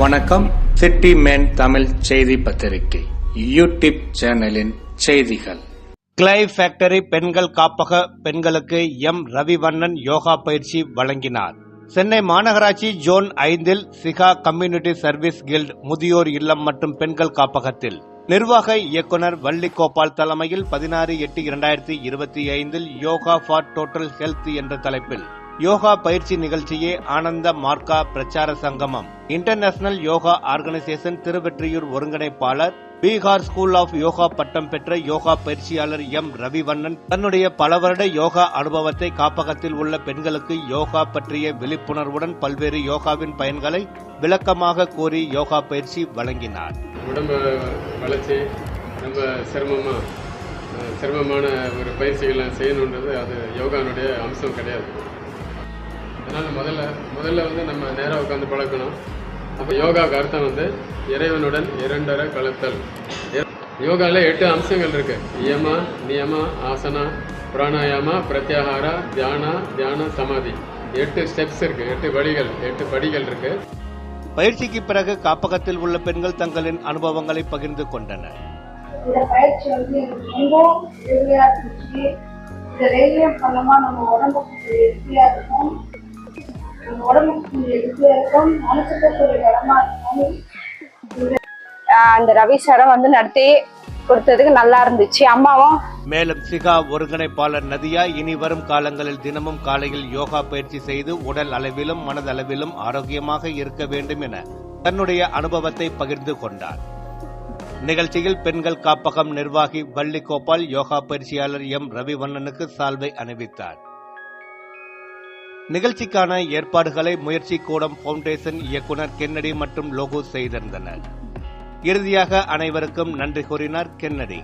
வணக்கம். City man Tamil செய்தி பத்திரிகை யூடியூப் சேனலின் செய்திகள். கிளை ஃபேக்டரி பெண்கள் காப்பக பெண்களுக்கு எம். ரவிவண்ணன் யோகா பயிற்சி வழங்கினார். சென்னை மாநகராட்சி ஜோன் ஐந்தில் சிகா கம்யூனிட்டி சர்வீஸ் கில்ட் முதியோர் இல்லம் மற்றும் பெண்கள் காப்பகத்தில். நிர்வாக இயக்குனர் வள்ளி கோபால் தலைமையில் பதினாறு எட்டு இரண்டாயிரத்தி இருபத்தி ஐந்தில் யோகா ஃபார் டோட்டல் ஹெல்த் என்ற தலைப்பில் யோகா பயிற்சி நிகழ்ச்சியே ஆனந்த மார்க்கா பிரச்சார சங்கமம். இன்டர்நேஷனல் யோகா ஆர்கனைசேஷன் திருவெற்றியூர் ஒருங்கிணைப்பாளர் பீகார் ஸ்கூல் ஆஃப் யோகா பட்டம் பெற்ற யோகா பயிற்சியாளர் எம். ரவிவண்ணன் தன்னுடைய பல வருட யோகா அனுபவத்தை காப்பகத்தில் உள்ள பெண்களுக்கு யோகா பற்றிய விழிப்புணர்வுடன் பல்வேறு யோகாவின் பயன்களை விளக்கமாக கூறி யோகா பயிற்சி வழங்கினார். உடம்பு வளர்ச்சி சிரமமான ஒரு பயிற்சிகளை செய்யணுன்றது அது யோகானுடைய அம்சம் கிடையாது. அதனால் முதல்ல முதல்ல வந்து நம்ம நேராக உட்காந்து பழக்கணும். அப்போ யோகாவுக்கு அர்த்தம் வந்து இறைவனுடன் இரண்டரை கலத்தல். யோகாவில் எட்டு அம்சங்கள் இருக்கு. யமா நியமா ஆசனா பிராணாயாமா பிரத்யாகாரா தியானா தியான சமாதி. எட்டு ஸ்டெப்ஸ் இருக்கு. எட்டு வழிகள் எட்டு படிகள் இருக்கு. பயிற்சிக்கு பிறகு காப்பகத்தில் உள்ள பெண்கள் தங்களின் அனுபவங்களை பகிர்ந்து கொண்டனர். இந்த பயிற்சி வந்து எனக்கு ரொம்ப உதவியா இருந்துச்சு. இந்த தைரியம் பண்ணமா நம்ம உடம்புக்கு ஹெல்த்தியா அந்த ரவி சாரம் வந்து நடத்தி கொடுத்ததுக்கு நல்லா இருந்துச்சு. அம்மாவும் மேலும் சிகா ஒருங்கிணைப்பாளர் நதியா இனி வரும் காலங்களில் தினமும் காலையில் யோகா பயிற்சி செய்து உடல் அளவிலும் மனதளவிலும் ஆரோக்கியமாக இருக்க வேண்டும் என தன்னுடைய அனுபவத்தை பகிர்ந்து கொண்டார். நிகழ்ச்சியில் பெண்கள் காப்பகம் நிர்வாகி வள்ளி கோபால் யோகா பயிற்சியாளர் எம் ரவிவண்ணனுக்கு சால்வை அணிவித்தார். நிகழ்ச்சிக்கான ஏற்பாடுகளை முயற்சி கூடம் பவுண்டேஷன் இயக்குனர் கென்னடி மற்றும் லோகோ செய்திருந்தனர். இறுதியாக அனைவருக்கும் நன்றி கூறினார் கென்னடி.